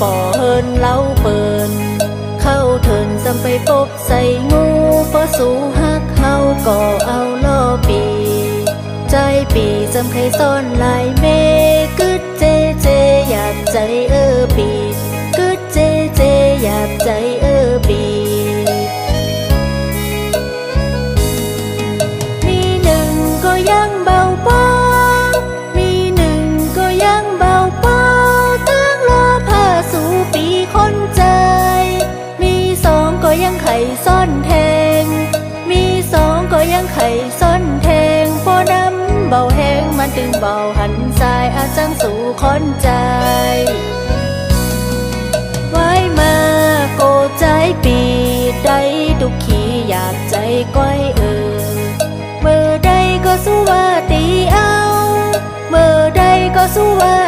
ป่อเฮินเล้าเปิน เข้าเถินจำไปพบใส่งูเพราสูหักเขาก็เอาล่อปี ใจปีจำใครซ่อนลายเมกึดเจเจอยากใจเออปีานตึงเบาหันสายอาจังสู่คนใจ ไว้มาโกใจปีได้ดุกขีอยากใจก้อยเออ เมื่อใดก็สู้ว่าตีเอา เมื่อใดก็สู้ว่าตีเอา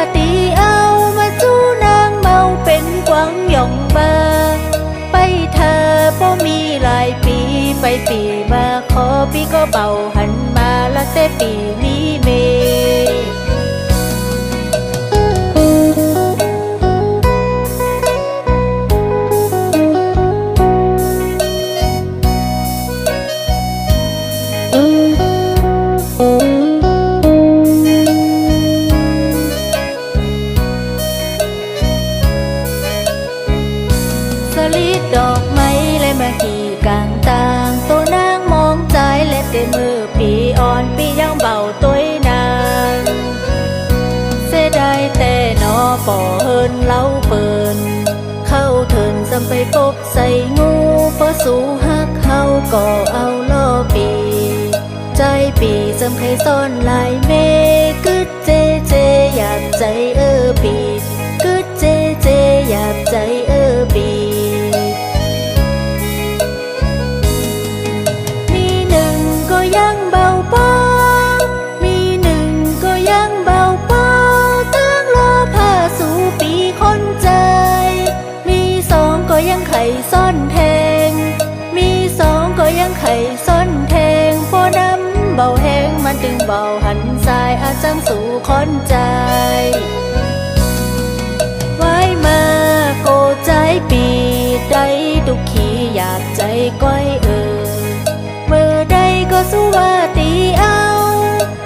ดอกไม้และมากี่กลางต่างตัวนางมองใจและแต่มือปีอ่อนปียังเบาตัวนางเสียดายแต่หนอป่อเฮินเล้าเปินเข้าเถินจำไปพบใส่งูเพราะสูหักเขาก็เอาล่อปี ใจปีจำใครซ่อนลายเมกึดเจเจอยากใจเออปีกึดเจเจอยากใจเออปี เบาหันสายอาจังสู่คนใจ ไว้มาโกใจปีได้ดุกขีอยากใจก้อยเออ เมื่อใดก็สู้ว่าตีเอา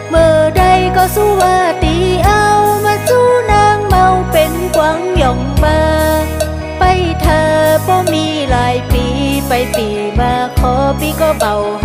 เมื่อใดก็สู้ว่าตีเอา มาจู้นางเมาเป็นกวางหยองมา ไปเธอบ่มีหลายปีไปปีมาขอปีก็เบาห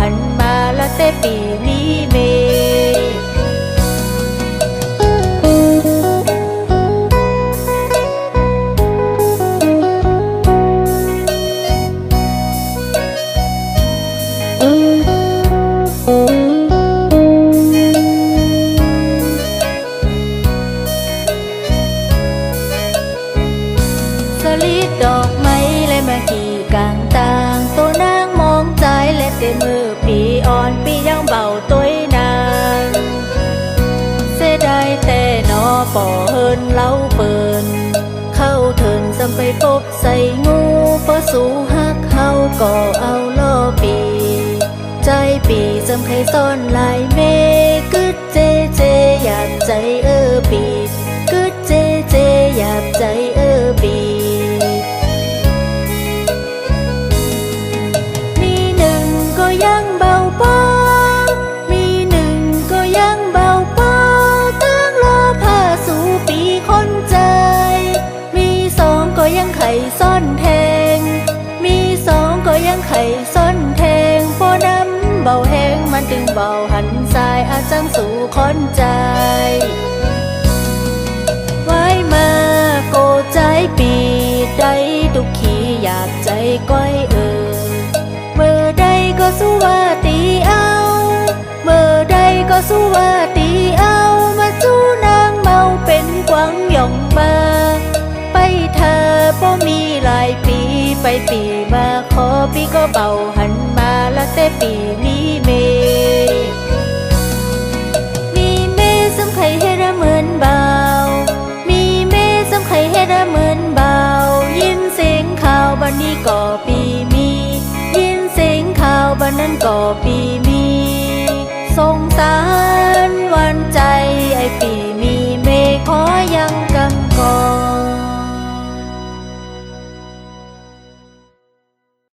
ันมา ป่อเฮินเล้าเปินเข้าเถินจำไปพบใส่งูเพราะสูหักเขาก็เอาล่อปี ใจปีจำใครซ่อนลายเม เบาหันสายอาจังสู่คนใจ ไว้มาโกใจปีได้ดุกขีอยากใจก้อยเออ เมื่อใดก็สู้ว่าตีเอา เมื่อใดก็สู้ว่าตีเอา มาจู้นางเมาเป็นกวางหยองมา ไปเธอบ่มีหลายปีไปปีมาขอปีก็เบาหันมาละแต่ปีนี้ สงสารวันใจไอ้ปี